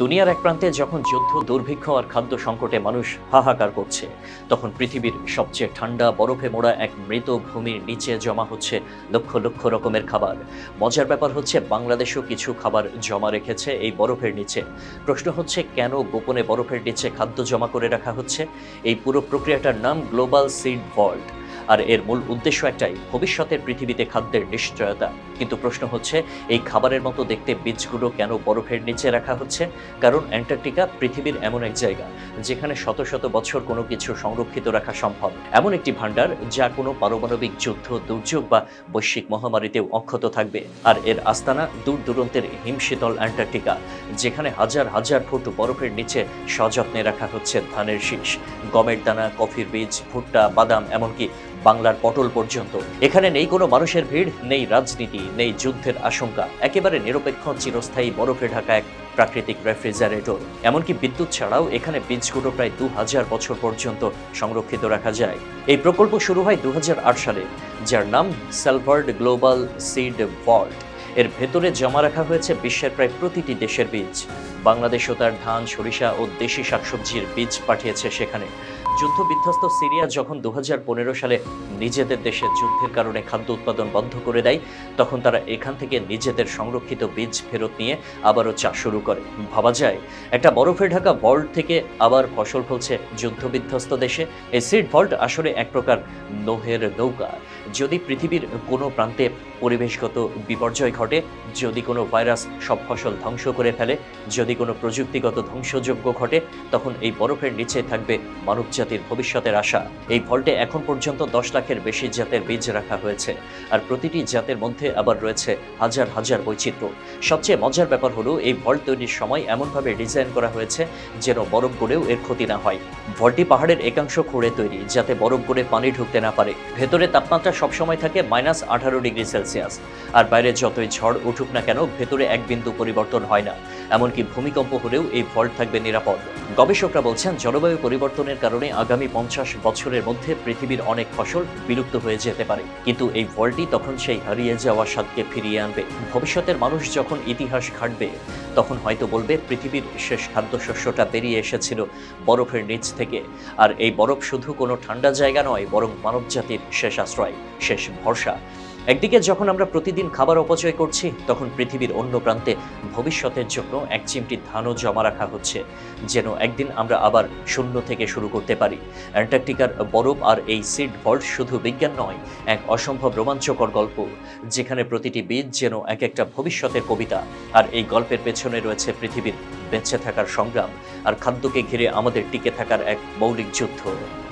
দুনিয়ার এক প্রান্তে যখন যুদ্ধ, দুর্ভিক্ষ আর খাদ্য সংকটে মানুষ হাহাকার করছে, তখন পৃথিবীর সবচেয়ে ঠান্ডা, বরফে মোড়া এক মৃত ভূমির নিচে জমা হচ্ছে লক্ষ লক্ষ রকমের খাবার। মজার ব্যাপার হচ্ছে, বাংলাদেশও কিছু খাবার জমা রেখেছে এই বরফের নিচে। প্রশ্ন হচ্ছে, কেন গোপনে বরফের নিচে খাদ্য জমা করে রাখা হচ্ছে? এই পুরো প্রক্রিয়াটার নাম গ্লোবাল সিড ভল্ট আর এর মূল উদ্দেশ্য একটাই, ভবিষ্যতের পৃথিবীতে খাদ্যের নিশ্চয়তা। কিন্তু প্রশ্ন হচ্ছে, এই খাবারের মতো দেখতে বীজগুলো কেন বরফের নিচে রাখা হচ্ছে? কারণ অ্যান্টার্কটিকা পৃথিবীর এমন এক জায়গা, যেখানে শত শত বছর কোনো কিছু সংরক্ষিত রাখা সম্ভব। এমন একটি ভাণ্ডার, যা কোনো পারমাণবিক যুদ্ধ, দুর্যোগ বা বৈশ্বিক মহামারীতেও অক্ষত থাকবে। আর এর আস্তানা দূর দূরান্তের হিমশীতল অ্যান্টার্কটিকা, যেখানে হাজার হাজার ফুট বরফের নিচে সযত্নে রাখা হচ্ছে ধানের শীষ। গমের দানা, কফির বীজ, ভুট্টা, বাদাম, এমনকি বাংলার পটল পর্যন্ত। এখানে নেই কোনো মানুষের ভিড়, নেই রাজনীতি, নেই যুদ্ধের আশঙ্কা। একেবারে নিরপেক্ষ, চিরস্থায়ী বরফে ঢাকা এক প্রাকৃতিক রেফ্রিজারেটর। এমনকি বিদ্যুৎ ছাড়াও এখানে বীজগুলো প্রায় দু হাজার বছর পর্যন্ত সংরক্ষিত রাখা যায়। এই প্রকল্প শুরু হয় দু হাজার আট সালে, যার নাম সেলভার্ড গ্লোবাল সিড ভল্ট এর ভেতরে জমা রাখা হয়েছে বিশ্বের প্রায় প্রতিটি দেশের বীজ। বাংলাদেশও তার ধান, সরিষা ও দেশি শাকসবজির বীজ পাঠিয়েছে সেখানে। যুদ্ধ বিধ্বস্ত সিরিয়া যখন দু হাজার পনেরো সালে নিজেদের দেশে যুদ্ধের কারণে খাদ্য উৎপাদন বন্ধ করে দেয়, তখন তারা এখান থেকে নিজেদের সংরক্ষিত বীজ ফেরত নিয়ে আবারও চাষ শুরু করে। ভাবা যায়, একটা বরফে ঢাকা ভল্ট থেকে আবার ফসল ফলছে যুদ্ধ বিধ্বস্ত দেশে। এই সিড ভল্ট আসলে এক প্রকার নোহের নৌকা। যদি পৃথিবীর কোনো প্রান্তে পরিবেশগত বিপর্যয় ঘটে, যদি কোনো ভাইরাস সব ফসল ধ্বংস করে ফেলে, যদি কোনো প্রযুক্তিগত ধ্বংসযোগ্য ঘটে, তখন এই বরফের নিচে থাকবে মানবজাতির ভবিষ্যতের আশা। এই ভল্টে এখন পর্যন্ত দশ লাখের বেশি জাতের বীজ রাখা হয়েছে। আর প্রতিটি জাতের মধ্যে আবার রয়েছে হাজার হাজার বৈচিত্র্য। সবচেয়ে মজার ব্যাপার হলো, এই ভল্ট তৈরির সময় এমনভাবে ডিজাইন করা হয়েছে যেন বরফ গড়েও এর ক্ষতি না হয়। ভল্টটি পাহাড়ের একাংশ খুঁড়ে তৈরি, যাতে বরফ গড়ে পানি ঢুকতে না পারে। ভেতরে তাপমাত্রা সবসময় থাকে মাইনাস আঠারো ডিগ্রি সেলসিয়াস। আর বাইরে যতই ঝড় উঠুক না কেন, ভেতরে এক বিন্দু পরিবর্তন হয় না। এমনকি ভূমিকম্প হলেও এই ভল্ট থাকবে নিরাপদ। গবেষকরা বলছেন, জলবায়ু পরিবর্তনের কারণে আগামী পঞ্চাশ বছরের মধ্যে পৃথিবীর অনেক ফসল বিলুপ্ত হয়ে যেতে পারে। কিন্তু এই ভল্টই তখন সেই হারিয়ে যাওয়া স্বাদকে ফিরিয়ে আনবে। ভবিষ্যতের মানুষ যখন ইতিহাস ঘাটবে, তখন হয়তো বলবে, পৃথিবীর শেষ খাদ্যশস্যটা বেরিয়ে এসেছিল বরফের নিচ থেকে। আর এই বরফ শুধু কোনো ঠান্ডা জায়গা নয়, বরং মানবজাতির শেষ আশ্রয়, শেষ ভরসা। একদিকে যখন আমরা প্রতিদিন খাবার অপচয় করছি, তখন পৃথিবীর অন্য প্রান্তে ভবিষ্যতের জন্য এক চিমটি ধানও জমা রাখা হচ্ছে, যেন একদিন আমরা আবার শূন্য থেকে শুরু করতে পারি। অ্যান্টার্কটিকার বরফ আর এই সিড ভল্ট শুধু বিজ্ঞান নয়, এক অসম্ভব রোমাঞ্চকর গল্প, যেখানে প্রতিটি বীজ যেন এক একটা ভবিষ্যতের কবিতা। আর এই গল্পের পেছনে রয়েছে পৃথিবীর বেঁচে থাকার সংগ্রাম, আর খাদ্যকে ঘিরে আমাদের টিকে থাকার এক মৌলিক যুদ্ধ।